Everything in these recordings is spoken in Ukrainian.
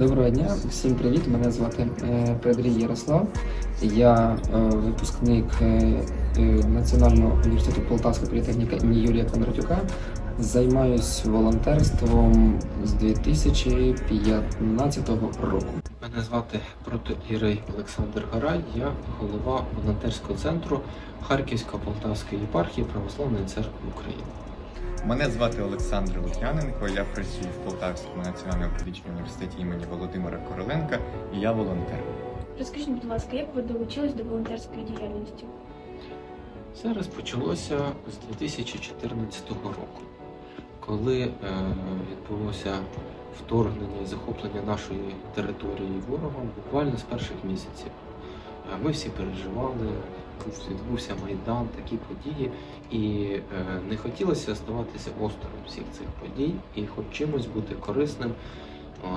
Доброго дня, всім привіт. Мене звати е, Педрій Ярослав. Я е, випускник е, Національного університету Полтавська політехніка імені Юрія Кондратюка. Займаюсь волонтерством з 2015 року. Мене звати протоірей Олександр Гарай. Я голова волонтерського центру Харківсько-Полтавської єпархії Православної церкви України. Мене звати Олександр Лук'яненко. Я працюю в Полтавському національному педагогічному університеті імені Володимира Короленка, і я волонтер. Розкажіть, будь ласка, як ви долучились до волонтерської діяльності? Все розпочалося з 2014 року, коли е, відбулося вторгнення і захоплення нашої території ворогом буквально з перших місяців. Ми всі переживали, був- відбувся майдан, такі події, і е, не хотілося оставатися осторонь всіх цих подій і хоч чимось бути корисним.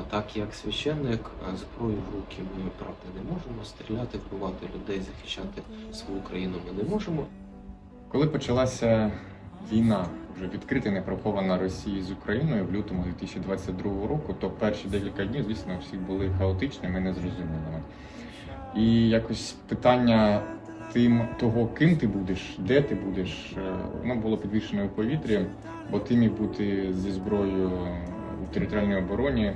Так як священник е, зброю в руки ми правда не можемо стріляти, вбивати людей, захищати свою країну ми не можемо. Коли почалася війна, вже відкрита і неприхована Росії з Україною в лютому 2022 року, то перші декілька днів, звісно, у всіх були хаотичними і незрозумілими. І якось питання тим того, ким ти будеш, де ти будеш, е, воно було підвішене у повітрі, бо ти міг бути зі зброєю у територіальній обороні,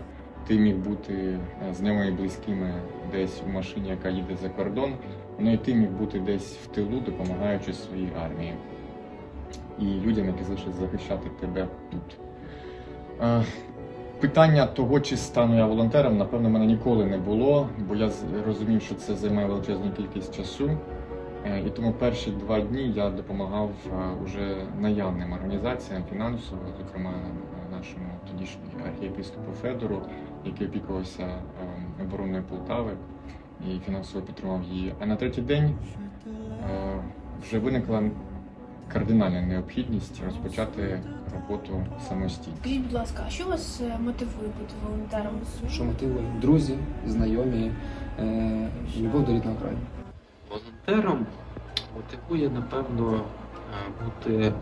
ти міг бути е, з ними близькими десь у машині, яка їде за кордон. Ну і ти міг бути десь в тилу, допомагаючи своїй армії і людям, які залишились захищати тебе тут. Питання того, чи стану я волонтером, напевно, мене ніколи не було, бо я розумів, що це займає величезну кількість часу. Е, І тому перші два дні я допомагав е, уже наявним організаціям фінансово, зокрема е, нашому тодішньому архієпископу Федору, який опікувався е, обороною Полтави і фінансово підтримав її. А на третій день вже виникла кардинальна необхідність розпочати роботу самостійно. Скажіть, будь ласка, а що вас е, мотивує бути волонтером? Що мотивує? Друзі, знайомі, е, любов до рідного краю. Волонтером мотивує, напевно, е, бути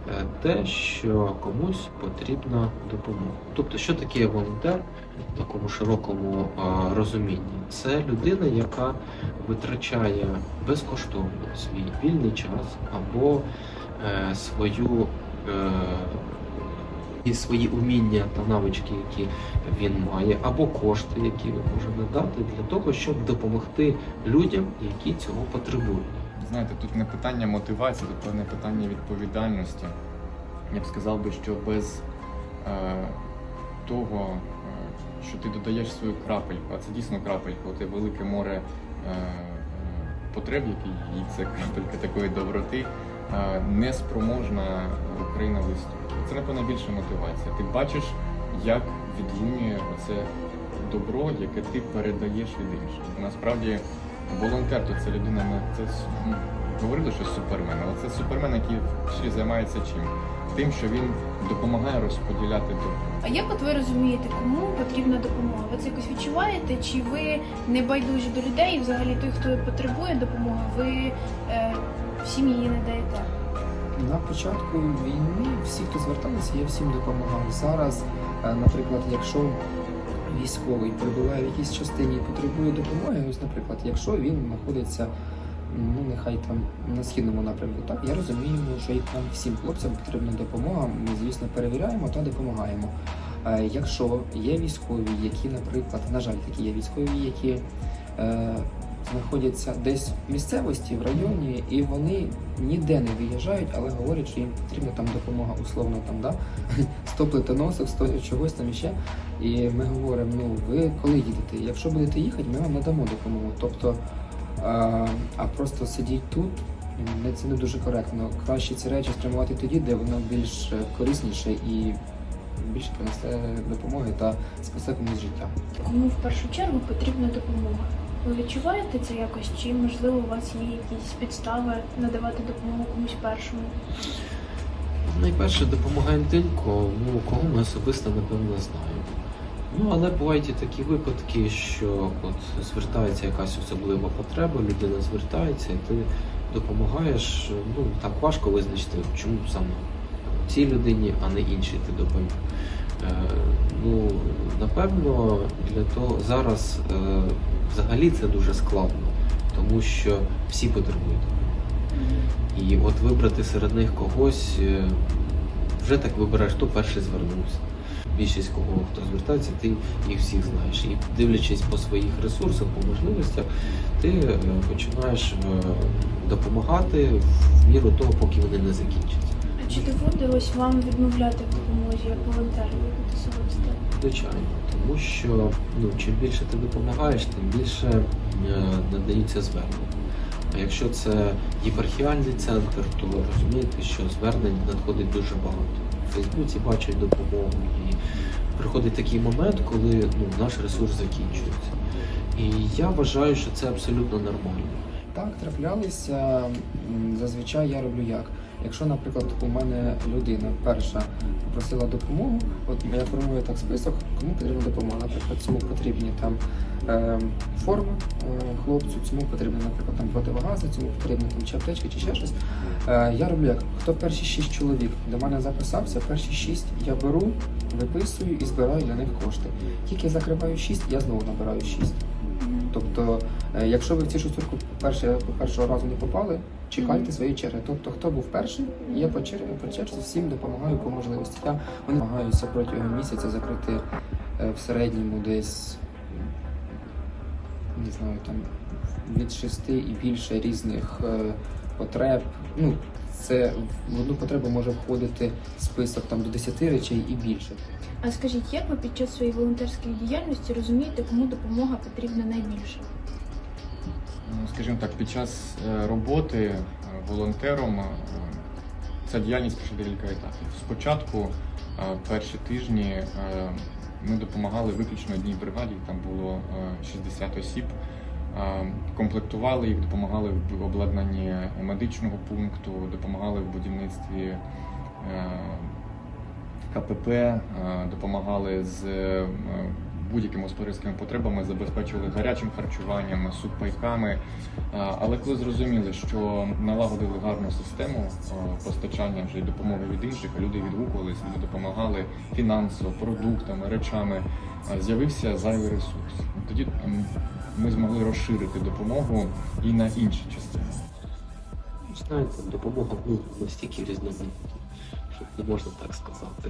те, що комусь потрібна допомога. Тобто, що таке волонтер в такому широкому розумінні? Це людина, яка витрачає безкоштовно свій вільний час або свою. І свої уміння та навички, які він має, або кошти, які він може надати для того, щоб допомогти людям, які цього потребують. Знаєте, тут не питання мотивації, тут певне питання відповідальності. Я б сказав би, що без е, того, е, що ти додаєш свою крапельку, а це дійсно крапелька, це велике море е, е, потреб, які їй це крапелька такої доброти, неспроможна Україна вистояти. Це, напевно, більша мотивація. Ти бачиш, як відлунює оце добро, яке ти передаєш від інших. Насправді волонтер то це людина не це ну, говорили, що супермен, але це супермен, який ще займається чим? Тим, що він допомагає розподіляти добро. А як от ви розумієте, кому потрібна допомога? Ви це якось відчуваєте? Чи ви не байдужі до людей? І взагалі той, хто потребує допомоги, ви е, всім її не даєте? На початку війни всі, хто зверталися, я всім допомагав. Зараз, е, наприклад, якщо військовий перебуває в якійсь частині і потребує допомоги, ось, наприклад, якщо він знаходиться, ну нехай там на східному напрямку, так я розумію, що і там всім хлопцям потрібна допомога. Ми, звісно, перевіряємо та допомагаємо. Е, Якщо є військові, які, наприклад, на жаль, такі є військові, які е, знаходяться десь в місцевості, в районі, і вони ніде не виїжджають, але говорять, що їм потрібна там допомога, условно там, да? стоплити носик, сто чогось там іще. І ми говоримо: ну ви коли їдете? Якщо будете їхати, ми вам надамо допомогу. Тобто, а, а просто сидіть тут. Це не дуже коректно. Краще ці речі спрямувати тоді, де воно більш корисніше і більше принесе допомоги та спасе комусь життя. Кому в першу чергу потрібна допомога? Ви відчуваєте це якось? Чи можливо у вас є якісь підстави надавати допомогу комусь першому? Найперше допомагаємо тим, кому, кого ми особисто напевно знаємо. Ну, але бувають і такі випадки, що от звертається якась особлива потреба, людина звертається, і ти допомагаєш. Ну так важко визначити, чому саме цій людині, а не іншій ти допоміг. Е, ну, Напевно, для того зараз е, взагалі це дуже складно, тому що всі потребують. І от вибрати серед них когось, е, вже так вибираєш, хто перший звернувся. Більшість кого хто звертається, ти їх всіх знаєш. І дивлячись по своїх ресурсах, по можливостях, ти починаєш допомагати в міру того, поки вони не закінчаться. Чи доводилось вам відмовляти в допомозі як волонтер від особисто? Звичайно, тому що ну, чим більше ти допомагаєш, тим більше е, надаються звернення. А якщо це єпархіальний центр, то розумієте, що звернень надходить дуже багато. В Фейсбуці бачать допомогу і приходить такий момент, коли ну, наш ресурс закінчується. І я вважаю, що це абсолютно нормально. Так, траплялися. Зазвичай я роблю як. Якщо, наприклад, у мене людина перша попросила допомогу, от я формую так список, кому потрібна допомога. Наприклад, цьому потрібні там е, форма е, хлопцю, цьому потрібно, наприклад, там противогази, цьому потрібно там чи аптечки, чи ще щось. Е, я роблю як? Хто перші шість чоловік до мене записався, перші шість я беру, виписую і збираю для них кошти. Тільки закриваю шість, я знову набираю шість. Тобто, е, якщо ви в цю шестерку першого разу не попали, чекайте Мгм. своєї черги. Тобто, хто був перший, я по черзі, по черзі всім допомагаю по можливості. Я вони намагаюся протягом місяця закрити е, в середньому десь не знаю, там від шести і більше різних е, потреб. Ну, це в одну потребу може входити список там до 10 речей і більше. А скажіть, як ви під час своєї волонтерської діяльності розумієте, кому допомога потрібна найбільше? Скажімо так, під час е, роботи е, волонтером е, ця діяльність пройшла декілька етапів. Спочатку перші тижні ми допомагали виключно одній бригаді, там було е, 60 осіб. Комплектували їх, допомагали в обладнанні медичного пункту, допомагали в будівництві КПП, допомагали з будь-якими господарськими потребами, забезпечували гарячим харчуванням, супайками. Е, Але коли зрозуміли, що налагодили гарну систему е, постачання вже й допомоги від інших, люди відгукувалися, люди допомагали фінансово, продуктами, речами, е, з'явився зайвий ресурс. Тоді ми змогли розширити допомогу і на інші частини. Знаєте, допомога ну, настільки різноманітна, що не можна так сказати.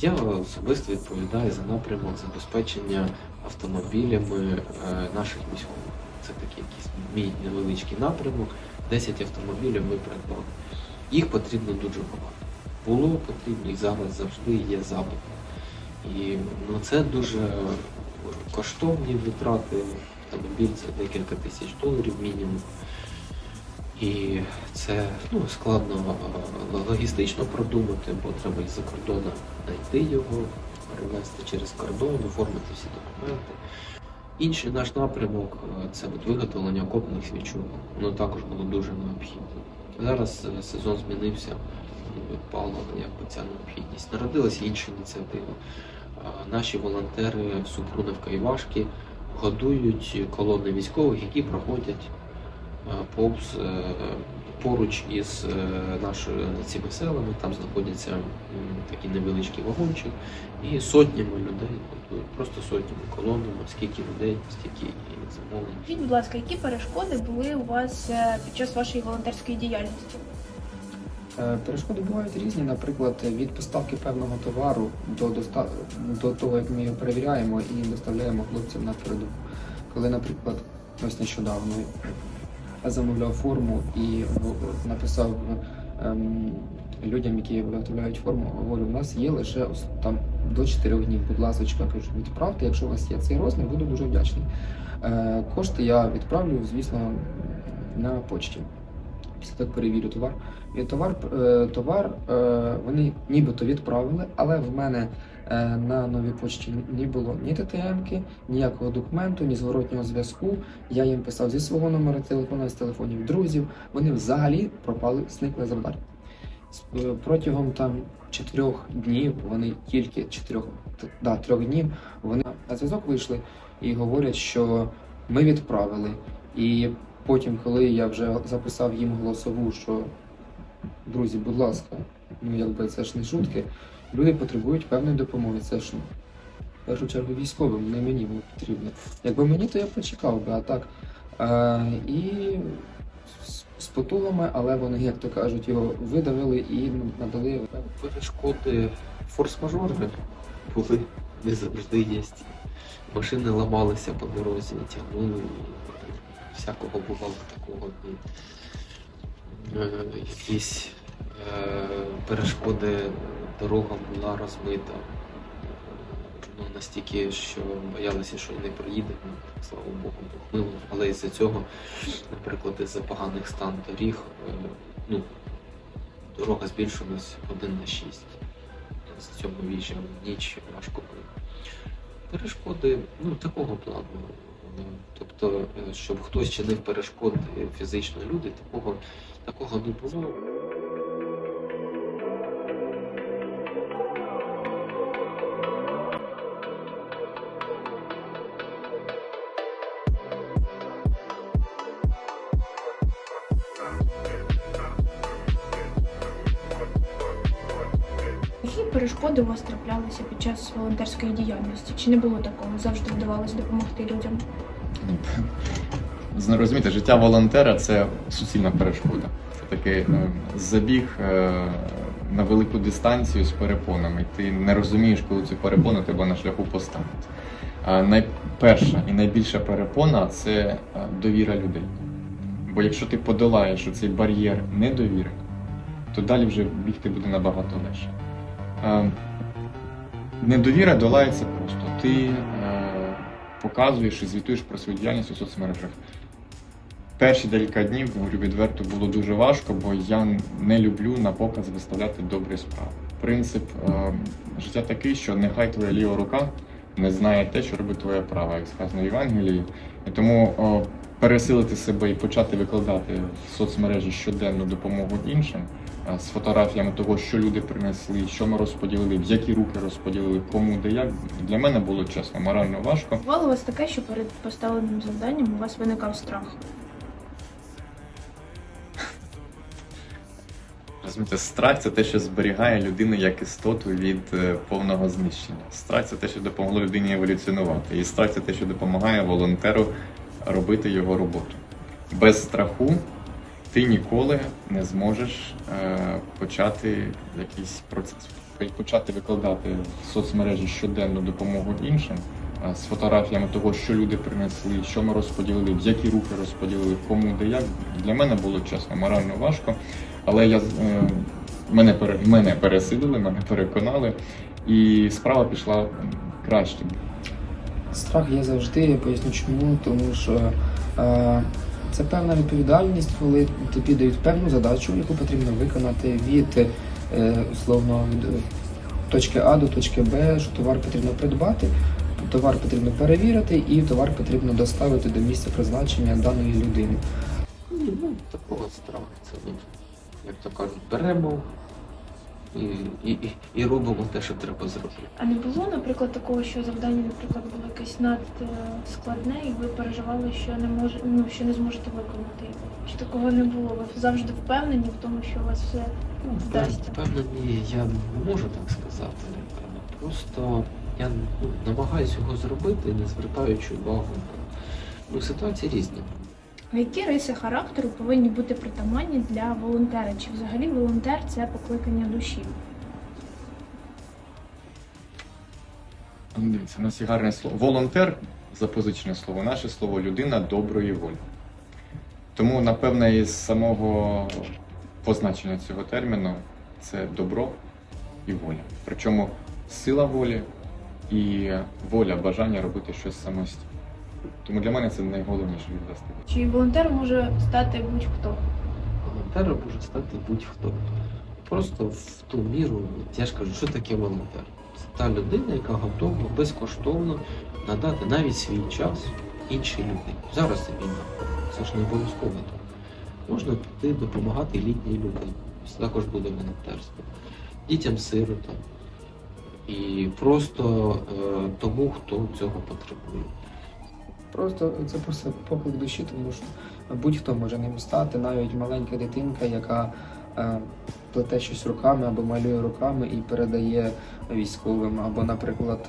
Я особисто відповідаю за напрямок забезпечення автомобілями е, наших військових. Це такий якийсь мій невеличкий напрямок. 10 автомобілів ми придбали. Їх потрібно дуже багато. Було потрібно і зараз завжди є запит. І ну, це дуже коштовні витрати. Автомобіль це декілька тисяч доларів мінімум. І це ну, складно е, логістично продумати, бо треба із-за кордону знайти його, перевезти через кордон, оформити всі документи. Інший наш напрямок е, це от виготовлення окопних свічок. Воно також було дуже необхідно. Зараз е, сезон змінився, відпала якби ця необхідність. Народилася інша ініціатива. Е, Наші волонтери Супрунівка і Вашки годують колони військових, які проходять повз е, поруч із е, нашими цими селами. Там знаходяться такі невеличкі вагончик, і сотнями людей, тобто просто сотнями колонами, скільки людей, стільки і замовлень. Скажіть, будь ласка, які перешкоди були у вас е, під час вашої волонтерської діяльності? Е, Перешкоди бувають різні, наприклад, від поставки певного товару до, доста... до того, як ми його перевіряємо і доставляємо хлопцям на передову. Коли, наприклад, ось нещодавно замовляв форму і написав ем, людям, які виготовляють форму, говорю, у нас є лише там до 4 днів, будь ласка, кажу, відправте, якщо у вас є цей розмір, буду дуже вдячний. Е, Кошти я відправлю, звісно, на почті. Після того перевірю товар. І товар, е, товар е, вони нібито відправили, але в мене на новій почті не було ні ТТМки, ніякого документу, ні зворотнього зв'язку. Я їм писав зі свого номера телефону, з телефонів друзів. Вони взагалі пропали, зникли з радарів. Е, Протягом там чотирьох днів вони тільки чотирьох да, трьох днів вони на зв'язок вийшли і говорять, що ми відправили. І потім, коли я вже записав їм голосову, що друзі, будь ласка, ну якби це ж не шутки. Люди потребують певної допомоги. Це ж в першу чергу військовим, не мені було потрібно. Якби мені, то я почекав би, а так. Е, і з, з потугами, але вони, як то кажуть, його видавили і надали Перешкоди форс-мажорні були, не завжди є. Машини ламалися по дорозі, тягнули, всякого бувало такого. І, е, якісь е, перешкоди дорога була розмита. Ну, настільки, що боялися, що не проїдемо, слава Богу, Бог мило. Але із-за цього, наприклад, із-за поганих стан доріг, е, ну, дорога збільшилась 1 на 6. З цього віжа в ніч важко було. Перешкоди ну, такого плану. Тобто, е, щоб хтось чинив перешкоди фізично люди, такого, такого не було. Перешкоди у вас траплялися під час волонтерської діяльності? Чи не було такого? Завжди вдавалося допомогти людям? Зна- Розумієте, життя волонтера це суцільна перешкода. Це такий е, забіг е, на велику дистанцію з перепонами. Ти не розумієш, коли цю перепону тебе на шляху поставити. Найперша і найбільша перепона це е, довіра людей. Бо якщо ти подолаєш цей бар'єр недовіри, то далі вже бігти буде набагато легше. Е, Недовіра долається просто. Ти е, показуєш і звітуєш про свою діяльність у соцмережах. Перші декілька днів, говорю відверто, було дуже важко, бо я не люблю на показ виставляти добрі справи. Принцип е, життя такий, що нехай твоя ліва рука не знає те, що робить твоя права, як сказано в Євангелії. І тому е, пересилити себе і почати викладати в соцмережі щоденну допомогу іншим з фотографіями того, що люди принесли, що ми розподілили, в які руки розподілили, кому де як. Для мене було чесно, морально важко. Бувало у вас таке, що перед поставленим завданням у вас виникав страх? Розумієте, страх це те, що зберігає людину як істоту від е, повного знищення. Страх це те, що допомогло людині еволюціонувати. І страх це те, що допомагає волонтеру робити його роботу. Без страху ти ніколи не зможеш е, почати якийсь процес. Почати викладати в соцмережі щоденну допомогу іншим е, з фотографіями того, що люди принесли, що ми розподілили, в які руки розподілили, кому де як. Для мене було чесно, морально важко. Але я, е, мене, мене пересилили, мене переконали, і справа пішла краще. Страх є завжди, я поясню чому, тому що е, це певна відповідальність, коли тобі дають певну задачу, яку потрібно виконати від е, условно від е, точки А до точки Б, що товар потрібно придбати, товар потрібно перевірити, і товар потрібно доставити до місця призначення даної людини. Ну, такого страху. Це, ну, як то кажуть, беремо і, і, і, робимо те, що треба зробити. А не було, наприклад, такого, що завдання, наприклад, було якесь надскладне, і ви переживали, що не може, ну що не зможете виконати його? Чи такого не було? Ви завжди впевнені в тому, що у вас все Ну, вдасться? Впевнені, я не можу так сказати. Просто я ну, намагаюся його зробити, не звертаючи увагу. Ну, ситуації різні. Які риси характеру повинні бути притаманні для волонтера? Чи взагалі волонтер це покликання душі? Ну, Дивіться, у нас є гарне слово. Волонтер запозичене слово, наше слово людина доброї волі. Тому, напевне, із самого позначення цього терміну це добро і воля. Причому сила волі і воля, бажання робити щось самостійно. Тому для мене це найголовніше відвести. Чи волонтером може стати будь-хто? Волонтером може стати будь-хто. Просто в ту міру, я ж кажу, що таке волонтер? Це та людина, яка готова безкоштовно надати навіть свій час іншій людині. Зараз це війна. Це ж не обов'язково так. Можна піти допомагати літній людині. Це також буде волонтерство. Дітям сиротам. І просто е, тому, хто цього потребує. Просто це просто поклик душі, тому що будь-хто може ним стати, навіть маленька дитинка, яка е, плете щось руками або малює руками і передає військовим, або, наприклад,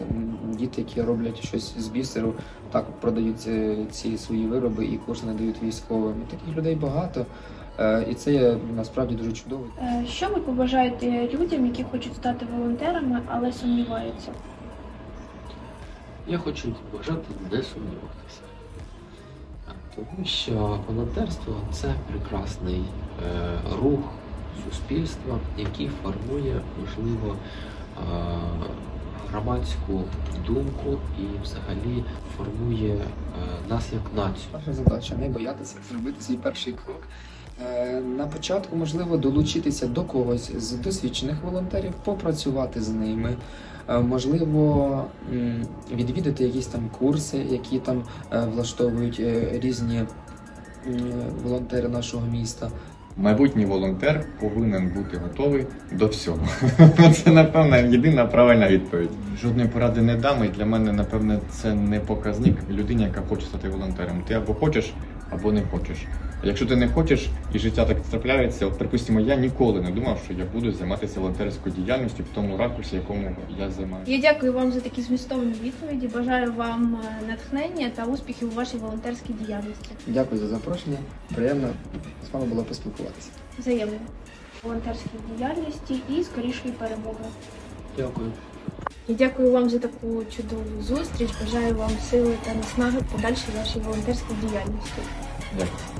діти, які роблять щось з бісеру, так продають ці, ці свої вироби і кошти надають військовим. Таких людей багато, е, і це є насправді дуже чудово. Е, Що ви побажаєте людям, які хочуть стати волонтерами, але сумніваються? Я хочу побажати не сумніватися. Тому що волонтерство це прекрасний е, рух суспільства, який формує, можливо, е, громадську думку і взагалі формує е, нас як націю. Наша задача не боятися зробити свій перший крок. Е, На початку можливо долучитися до когось з досвідчених волонтерів, попрацювати з ними. Е, Можливо, відвідати якісь там курси, які там е, влаштовують е, різні волонтери нашого міста. Майбутній волонтер повинен бути готовий до всього. Це, напевно, єдина правильна відповідь. Жодної поради не дам, і для мене, напевне, це не показник людині, яка хоче стати волонтером. Ти або хочеш, або не хочеш. А Якщо ти не хочеш і життя так трапляється, от припустимо, я ніколи не думав, що я буду займатися волонтерською діяльністю в тому ракурсі, якому я займаюся. Я дякую вам за такі змістовні відповіді. Бажаю вам е, натхнення та успіхів у вашій волонтерській діяльності. Дякую за запрошення. Приємно з вами було поспілкуватися. Взаємно волонтерській діяльності і скорішої перемоги. Дякую. І дякую вам за таку чудову зустріч. Бажаю вам сили та наснаги подальшій вашій волонтерській діяльності. Дякую.